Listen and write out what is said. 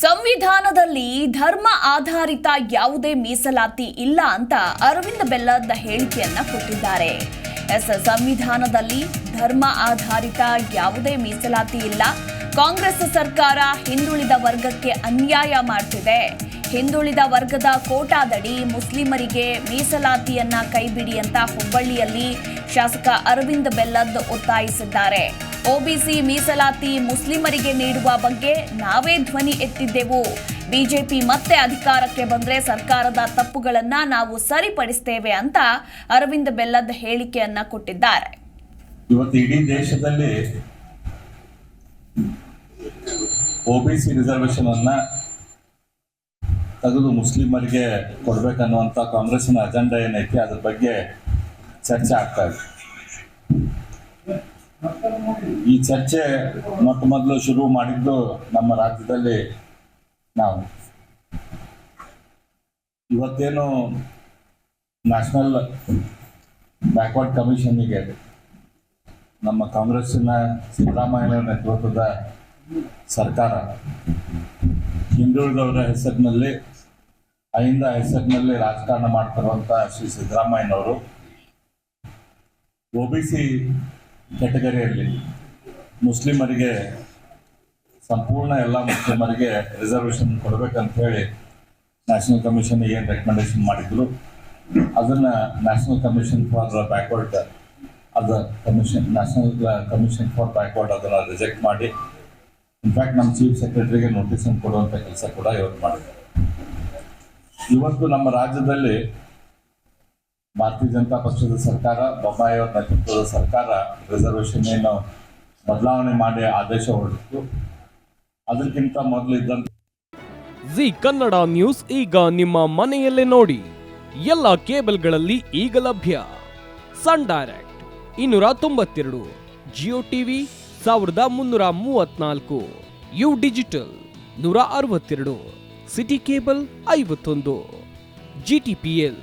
ಸಂವಿಧಾನದಲ್ಲಿ ಧರ್ಮ ಆಧಾರಿತ ಯಾವುದೇ ಮೀಸಲಾತಿ ಇಲ್ಲ ಅಂತ ಅರವಿಂದ ಬೆಲ್ಲದ ಹೇಳಿಕೆಯನ್ನ ಕೊಟ್ಟಿದ್ದಾರೆ. ಎಸ್, ಸಂವಿಧಾನದಲ್ಲಿ ಧರ್ಮ ಆಧಾರಿತ ಯಾವುದೇ ಮೀಸಲಾತಿ ಇಲ್ಲ. ಕಾಂಗ್ರೆಸ್ ಸರ್ಕಾರ ಹಿಂದುಳಿದ ವರ್ಗಕ್ಕೆ ಅನ್ಯಾಯ ಮಾಡ್ತಿದೆ. ಹಿಂದುಳಿದ ವರ್ಗದ ಕೋಟಾದಡಿ ಮುಸ್ಲಿಮರಿಗೆ ಮೀಸಲಾತಿಯನ್ನ ಕೈಬಿಡಿ ಅಂತ ಹುಬ್ಬಳ್ಳಿಯಲ್ಲಿ ಶಾಸಕ ಅರವಿಂದ ಬೆಲ್ಲದ್ ಒತ್ತಾಯಿಸಿದ್ದಾರೆ. ಒಬಿಸಿ ಮೀಸಲಾತಿ ಮುಸ್ಲಿಮರಿಗೆ ನೀಡುವ ಬಗ್ಗೆ ನಾವೇ ಧ್ವನಿ ಎತ್ತಿದ್ದೆವು. ಬಿಜೆಪಿ ಮತ್ತೆ ಅಧಿಕಾರಕ್ಕೆ ಬಂದ್ರೆ ಸರ್ಕಾರದ ತಪ್ಪುಗಳನ್ನ ನಾವು ಸರಿಪಡಿಸ್ತೇವೆ ಅಂತ ಅರವಿಂದ್ ಬೆಲ್ಲದ ಹೇಳಿಕೆಯನ್ನ ಕೊಟ್ಟಿದ್ದಾರೆ. ಇವತ್ತು ಇಡೀ ದೇಶದಲ್ಲಿ ಒಬಿಸಿ ಅನ್ನ ತೆಗೆದು ಮುಸ್ಲಿಮರಿಗೆ ಕೊಡ್ಬೇಕನ್ನುವಂತ ಕಾಂಗ್ರೆಸ್ನ ಅಜೆಂಡಾ ಏನೈತಿ, ಅದ್ರ ಬಗ್ಗೆ ಚರ್ಚೆ ಆಗ್ತಾ ಇದೆ. ಈ ಚರ್ಚೆ ಮೊಟ್ಟ ಮೊದಲು ಶುರು ಮಾಡಿದ್ದು ನಮ್ಮ ರಾಜ್ಯದಲ್ಲಿ ನಾವು. ಇವತ್ತೇನು ನ್ಯಾಷನಲ್ ಬ್ಯಾಕ್ವರ್ಡ್ ಕಮಿಷನ್ನಿಗೆ ನಮ್ಮ ಕಾಂಗ್ರೆಸ್ಸಿನ ಸಿದ್ದರಾಮಯ್ಯ ನೇತೃತ್ವದ ಸರ್ಕಾರ ಹಿಂದುಳಿದವರ ಹೆಸರಿನಲ್ಲಿ, ಅಹಿಂದ ಹೆಸರಿನಲ್ಲಿ ರಾಜಕಾರಣ ಮಾಡ್ತಿರುವಂತಹ ಶ್ರೀ ಸಿದ್ದರಾಮಯ್ಯನವರು, ಒ ಬಿ ಸಿ ಕೆಟಗರಿಯಲ್ಲಿ ಮುಸ್ಲಿಮರಿಗೆ ಸಂಪೂರ್ಣ ಎಲ್ಲ ಮುಸ್ಲಿಮರಿಗೆ ರಿಸರ್ವೇಷನ್ ಕೊಡ್ಬೇಕಂತ ಹೇಳಿ ನ್ಯಾಷನಲ್ ಕಮಿಷನ್ ಏನು ರೆಕಮೆಂಡೇಶನ್ ಮಾಡಿದ್ರು? ಅದನ್ನ ನ್ಯಾಷನಲ್ ಕಮಿಷನ್ ಫಾರ್ ಬ್ಯಾಕ್ವರ್ಡ್ ಅದ commission national commission for backward ಅದನ್ನ ರಿಜೆಕ್ಟ್ ಮಾಡಿ. ಇನ್ಫ್ಯಾಕ್ಟ್ ನಮ್ಮ ಚೀಫ್ ಸೆಕ್ರೆಟರಿಗೆ ನೋಟಿಸ್ ಕೊಡುವಂತ ಕೆಲಸ ಕೂಡ ಇವತ್ತು ಮಾಡಿದ್ದಾರೆ ಇವತ್ತು ನಮ್ಮ ರಾಜ್ಯದಲ್ಲಿ ಭಾರತೀಯ ಜನತಾ ಪಕ್ಷದ ಸರ್ಕಾರ, ಬೊಮ್ಮಾಯಿ ಅವರ ನೇತೃತ್ವದ ಸರ್ಕಾರ ರಿಸರ್ವೇಷನ್ ಏನು ಬದಲಾವಣೆ ಮಾಡಿ ಆದೇಶ ಹೊರಡಿತ್ತು ಅದಕ್ಕಿಂತ ಮೊದಲು ಇದ್ದಂತ ಜಿ ಕನ್ನಡ ನ್ಯೂಸ್ ಈಗ ನಿಮ್ಮ ಮನೆಯಲ್ಲೇ ನೋಡಿ. ಎಲ್ಲ ಕೇಬಲ್ಗಳಲ್ಲಿ ಈಗ ಲಭ್ಯ. ಸನ್ ಡೈರೆಕ್ಟ್ ಇನ್ನೂರ ತೊಂಬತ್ತೆರಡು, ಜಿಯೋ ಟಿವಿ ಸಾವಿರದ ಮುನ್ನೂರ ಮೂವತ್ನಾಲ್ಕು, ಯು ಡಿಜಿಟಲ್ ನೂರ ಅರವತ್ತೆರಡು, ಸಿಟಿ ಕೇಬಲ್ ಐವತ್ತೊಂದು ಜಿಟಿಪಿಎಲ್